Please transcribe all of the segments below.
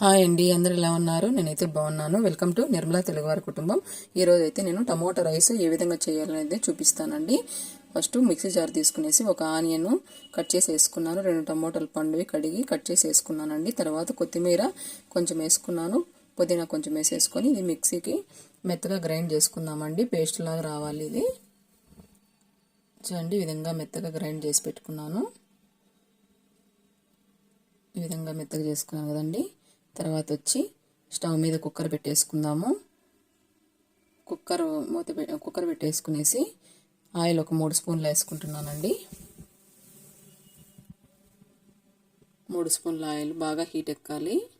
Hi అండి అందరు ఎలా ఉన్నారు? నేనైతే బాగున్నాను. వెల్కమ్ టు నిర్మలా తెలుగువారి కుటుంబం. ఈరోజు అయితే నేను టమోటా రైస్ ఏ విధంగా చేయాలనేది చూపిస్తానండి. ఫస్ట్ మిక్సీ జార్ తీసుకునేసి ఒక ఆనియన్ కట్ చేసి వేసుకున్నాను. రెండు టమోటాలు పండువి కడిగి కట్ చేసి వేసుకున్నానండి. తర్వాత కొత్తిమీర కొంచెం వేసుకున్నాను. పుదీనా కొంచెం వేసేసుకొని ఇది మిక్సీకి మెత్తగా గ్రైండ్ చేసుకుందామండి. పేస్ట్ లాగా రావాలి ఇది. చూడండి ఈ విధంగా మెత్తగా గ్రైండ్ చేసి పెట్టుకున్నాను. ఈ విధంగా మెత్తగా చేసుకున్నాను కదండి. తర్వాత వచ్చి స్టవ్ మీద కుక్కర్ పెట్టేసుకుందాము. కుక్కర్ మూత కుక్కర్ పెట్టేసుకునేసి ఆయిల్ ఒక మూడు స్పూన్లు వేసుకుంటున్నానండి. మూడు స్పూన్ల ఆయిల్ బాగా హీట్ ఎక్కాలి.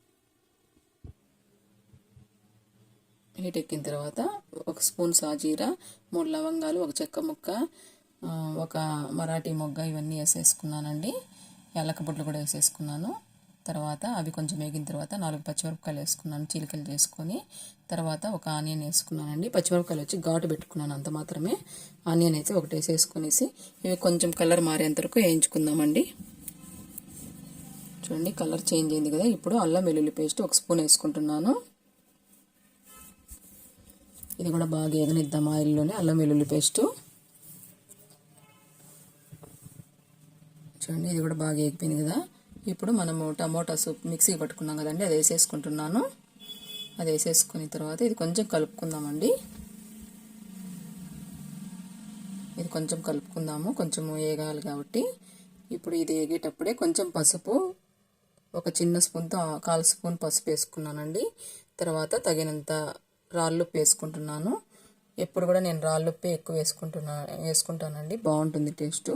హీట్ ఎక్కిన తర్వాత ఒక స్పూన్ సాజీరా మూడు లవంగాలు ఒక చెక్క ముక్క ఒక మరాఠీ మొగ్గ ఇవన్నీ వేసేసుకున్నానండి. యాలక బుడ్లు కూడా వేసేసుకున్నాను. తర్వాత అవి కొంచెం వేగిన తర్వాత నాలుగు పచ్చిమిరపకాయలు వేసుకున్నాను చీలికలు చేసుకొని తర్వాత ఒక ఆనియన్ వేసుకున్నానండి. పచ్చిమిరపకాయలు వచ్చి ఘాటు పెట్టుకున్నాను అంత మాత్రమే. ఆనియన్ అయితే ఒకటి వేసేసుకునేసి ఇవి కొంచెం కలర్ మారేంత వరకు వేయించుకుందామండి. చూడండి కలర్ చేంజ్ అయింది కదా. ఇప్పుడు అల్లం వెల్లుల్లి పేస్ట్ ఒక స్పూన్ వేసుకుంటున్నాను. ఇది కూడా బాగా ఏదనిద్దాం ఆయిల్లోనే అల్లం వెల్లుల్లి పేస్టు. చూడండి ఇది కూడా బాగా ఎగిపోయింది కదా. ఇప్పుడు మనము టమోటా సూప్ మిక్సీ పట్టుకున్నాం కదండి అది వేసేసుకుంటున్నాను. అది వేసేసుకున్న తర్వాత ఇది కొంచెం కలుపుకుందామండి. ఇది కొంచెం కలుపుకుందాము కొంచెం వేగాలి కాబట్టి. ఇప్పుడు ఇది వేగేటప్పుడే కొంచెం పసుపు ఒక చిన్న స్పూన్తో కాలు స్పూన్ పసుపు వేసుకున్నానండి. తర్వాత తగినంత రాళ్ళుప్పు వేసుకుంటున్నాను. ఎప్పుడు కూడా నేను రాళ్ళుప్పే ఎక్కువ వేసుకుంటున్నా వేసుకుంటానండి. బాగుంటుంది టేస్ట్.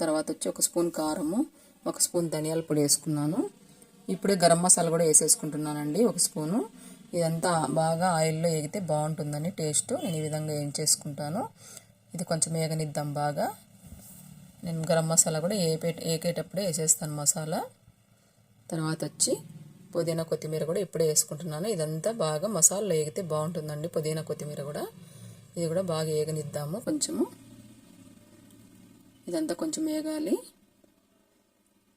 తర్వాత వచ్చి ఒక స్పూన్ కారము ఒక స్పూన్ ధనియాల పొడి వేసుకున్నాను. ఇప్పుడే గరం మసాలా కూడా వేసేసుకుంటున్నానండి ఒక స్పూను. ఇదంతా బాగా ఆయిల్లో వేగితే బాగుంటుందని టేస్ట్. నేను ఈ విధంగా ఏం చేసుకుంటాను. ఇది కొంచెం వేగనిద్దాం బాగా. నేను గరం మసాలా కూడా ఏపే ఏకేటప్పుడే వేసేస్తాను మసాలా. తర్వాత వచ్చి పుదీనా కొత్తిమీర కూడా ఇప్పుడే వేసుకుంటున్నాను. ఇదంతా బాగా మసాలా వేగితే బాగుంటుందండి పుదీనా కొత్తిమీర కూడా. ఇది కూడా బాగా వేగనిద్దాము కొంచెము. ఇదంతా కొంచెం వేగాలి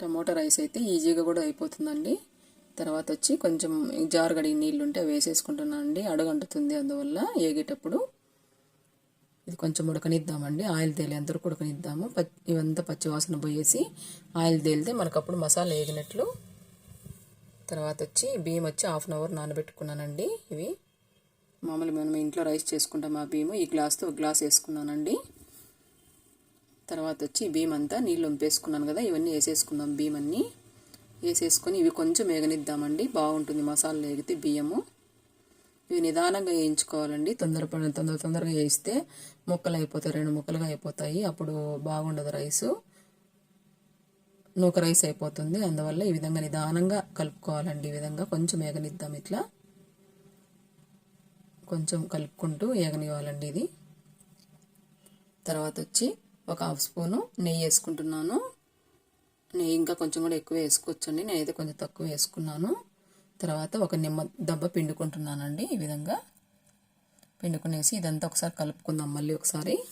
టమోటా రైస్ అయితే ఈజీగా కూడా అయిపోతుందండి. తర్వాత వచ్చి కొంచెం జారు నీళ్ళు ఉంటే అవి వేసేసుకుంటున్నాను అండి. అడుగంటుతుంది అందువల్ల ఏగేటప్పుడు. ఇది కొంచెం ఉడకనిద్దామండి. ఆయిల్ తేలేంత వరకు ఉడకనిద్దాము. పచ్చి ఇవంతా పచ్చివాసన పోయేసి ఆయిల్ తేలితే మనకు అప్పుడు మసాలా వేగినట్లు తర్వాత వచ్చి బియ్యం వచ్చి హాఫ్ అన్ అవర్ నానబెట్టుకున్నానండి ఇవి. మామూలు మనం ఇంట్లో రైస్ చేసుకుంటాం ఆ బియ్యము. ఈ గ్లాస్తో ఒక గ్లాస్ వేసుకున్నానండి. తర్వాత వచ్చి బియ్యం అంతా నీళ్ళు వంపేసుకున్నాను కదా ఇవన్నీ వేసేసుకుందాం బియ్యం అన్నీ వేసేసుకొని ఇవి కొంచెం వేగనిద్దామండి బాగుంటుంది మసాలా వేగితే బియ్యము. ఇవి నిదానంగా వేయించుకోవాలండి. తొందరపడి తొందర తొందరగా వేయిస్తే ముక్కలు అయిపోతాయి రెండు ముక్కలుగా అయిపోతాయి. అప్పుడు బాగుండదు రైసు. నూక రైస్ అయిపోతుంది. అందువల్ల ఈ విధంగా నిదానంగా కలుపుకోవాలండి. ఈ విధంగా కొంచెం ఏగనిద్దాం ఇట్లా. కొంచెం కలుపుకుంటూ ఏగనివ్వాలండి ఇది. తర్వాత వచ్చి ఒక హాఫ్ స్పూను నెయ్యి వేసుకుంటున్నాను. నెయ్యి ఇంకా కొంచెం కూడా ఎక్కువ వేసుకోవచ్చండి. నేనైతే కొంచెం తక్కువ వేసుకున్నాను. తర్వాత ఒక నిమ్మ దెబ్బ పిండుకుంటున్నానండి ఈ విధంగా. పిండుకునేసి ఇదంతా ఒకసారి కలుపుకుందాం మళ్ళీ ఒకసారి.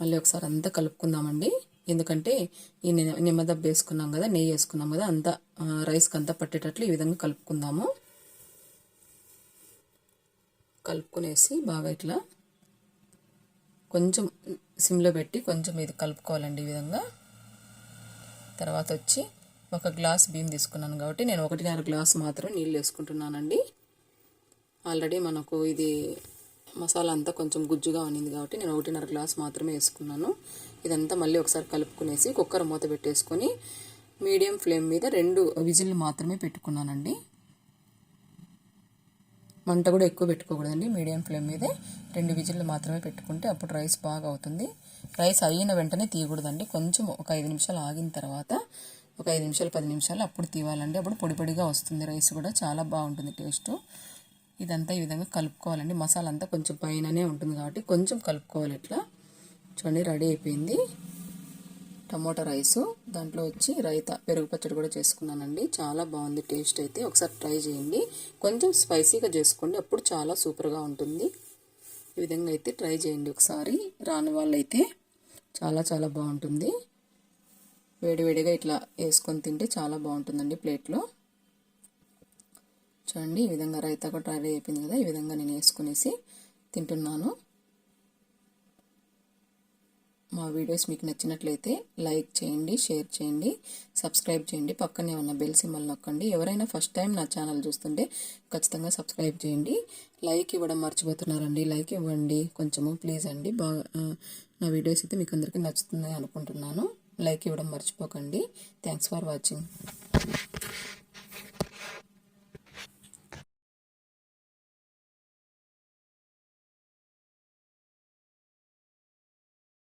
మళ్ళీ ఒకసారి అంతా కలుపుకుందామండి. ఎందుకంటే ఈ ని- నిమ్మ దెబ్బ వేసుకున్నాం కదా నెయ్యి వేసుకున్నాం కదా అంతా రైస్కి అంతా పట్టేటట్లు ఈ విధంగా కలుపుకుందాము. కలుపుకునేసి బాగా ఇట్లా కొంచెం సిమ్లో పెట్టి కొంచెం ఇది కలుపుకోవాలండి ఈ విధంగా. తర్వాత వచ్చి ఒక గ్లాస్ బియ్యం తీసుకున్నాను కాబట్టి నేను ఒకటిన్నర గ్లాస్ మాత్రం నీళ్ళు వేసుకుంటున్నానండి. ఆల్రెడీ మనకు ఇది మసాలా అంతా కొంచెం గుజ్జుగా ఉన్నింది కాబట్టి నేను ఒకటిన్నర గ్లాస్ మాత్రమే వేసుకున్నాను. ఇదంతా మళ్ళీ ఒకసారి కలుపుకునేసి కుక్కర్ మూత పెట్టేసుకొని మీడియం ఫ్లేమ్ మీద రెండు విజిల్ మాత్రమే పెట్టుకున్నానండి. మంట కూడా ఎక్కువ పెట్టుకోకూడదండి. మీడియం ఫ్లేమ్ మీదే రెండు విజిల్లు మాత్రమే పెట్టుకుంటే అప్పుడు రైస్ బాగా అవుతుంది. రైస్ అయిన వెంటనే తీయకూడదండి. కొంచెం ఒక ఐదు నిమిషాలు ఆగిన తర్వాత ఒక ఐదు నిమిషాలు పది నిమిషాలు అప్పుడు తీవాలండి. అప్పుడు పొడి పొడిగా వస్తుంది రైస్ కూడా. చాలా బాగుంటుంది టేస్ట్. ఇదంతా ఈ విధంగా కలుపుకోవాలండి. మసాలా అంతా కొంచెం పైననే ఉంటుంది కాబట్టి కొంచెం కలుపుకోవాలి ఇట్లా చూడండి రెడీ అయిపోయింది. టమోటా రైసు దాంట్లో వచ్చి రైతా పెరుగు పచ్చడి కూడా చేసుకున్నానండి. చాలా బాగుంది టేస్ట్ అయితే. ఒకసారి ట్రై చేయండి. కొంచెం స్పైసీగా చేసుకోండి. అప్పుడు చాలా సూపర్గా ఉంటుంది. ఈ విధంగా అయితే ట్రై చేయండి ఒకసారి. రాని వాళ్ళైతే చాలా చాలా బాగుంటుంది. వేడివేడిగా ఇట్లా వేసుకొని తింటే చాలా బాగుంటుందండి ప్లేట్లో. చూడండి ఈ విధంగా రైతా కూడా రెడీ అయిపోయింది కదా. ఈ విధంగా నేను వేసుకునేసి తింటున్నాను. మా వీడియోస్ మీకు నచ్చినట్లయితే లైక్ చేయండి షేర్ చేయండి సబ్స్క్రైబ్ చేయండి. పక్కనే ఉన్న బెల్ సింబల్ నొక్కండి. ఎవరైనా ఫస్ట్ టైం నా ఛానల్ చూస్తుంటే ఖచ్చితంగా సబ్స్క్రైబ్ చేయండి. లైక్ ఇవ్వడం మర్చిపోతున్నారండి. లైక్ ఇవ్వండి. కొంచెము ప్లీజ్ అండి. బాగా నా వీడియోస్ అయితే మీకు అందరికీ నచ్చుతుంది అనుకుంటున్నాను. లైక్ ఇవ్వడం మర్చిపోకండి. Thanks for watching.